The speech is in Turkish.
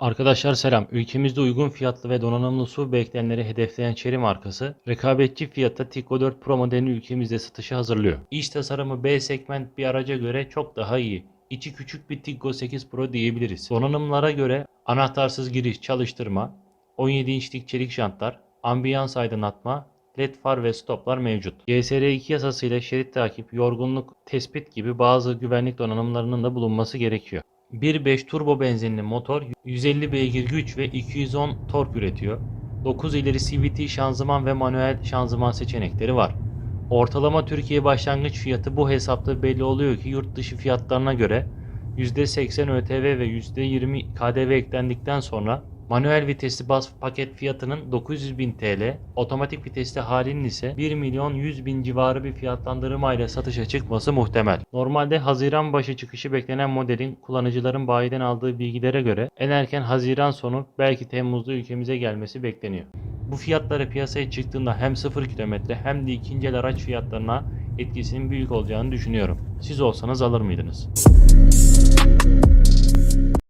Arkadaşlar selam. Ülkemizde uygun fiyatlı ve donanımlı su bekleyenleri hedefleyen Chery markası, rekabetçi fiyatta Tico 4 Pro modelini ülkemizde satışa hazırlıyor. İç tasarımı B segment bir araca göre çok daha iyi. İçi küçük bir Tiggo 8 Pro diyebiliriz. Donanımlara göre anahtarsız giriş, çalıştırma, 17 inçlik çelik jantlar, ambiyans aydınlatma, led far ve stoplar mevcut. GSR2 yasasıyla şerit takip, yorgunluk tespit gibi bazı güvenlik donanımlarının da bulunması gerekiyor. 1.5 turbo benzinli motor 150 beygir güç ve 210 tork üretiyor. 9 ileri CVT şanzıman ve manuel şanzıman seçenekleri var. Ortalama Türkiye başlangıç fiyatı bu hesapta belli oluyor ki yurt dışı fiyatlarına göre %80 ÖTV ve %20 KDV eklendikten sonra manuel vitesli bas paket fiyatının 900 bin TL, otomatik vitesli halinin ise 1 milyon 100 bin civarı bir fiyatlandırmayla satışa çıkması muhtemel. Normalde Haziran başı çıkışı beklenen modelin kullanıcıların bayiden aldığı bilgilere göre en erken Haziran sonu belki Temmuz'da ülkemize gelmesi bekleniyor. Bu fiyatları piyasaya çıktığında hem 0 kilometre hem de ikinci el araç fiyatlarına etkisinin büyük olacağını düşünüyorum. Siz olsanız alır mıydınız?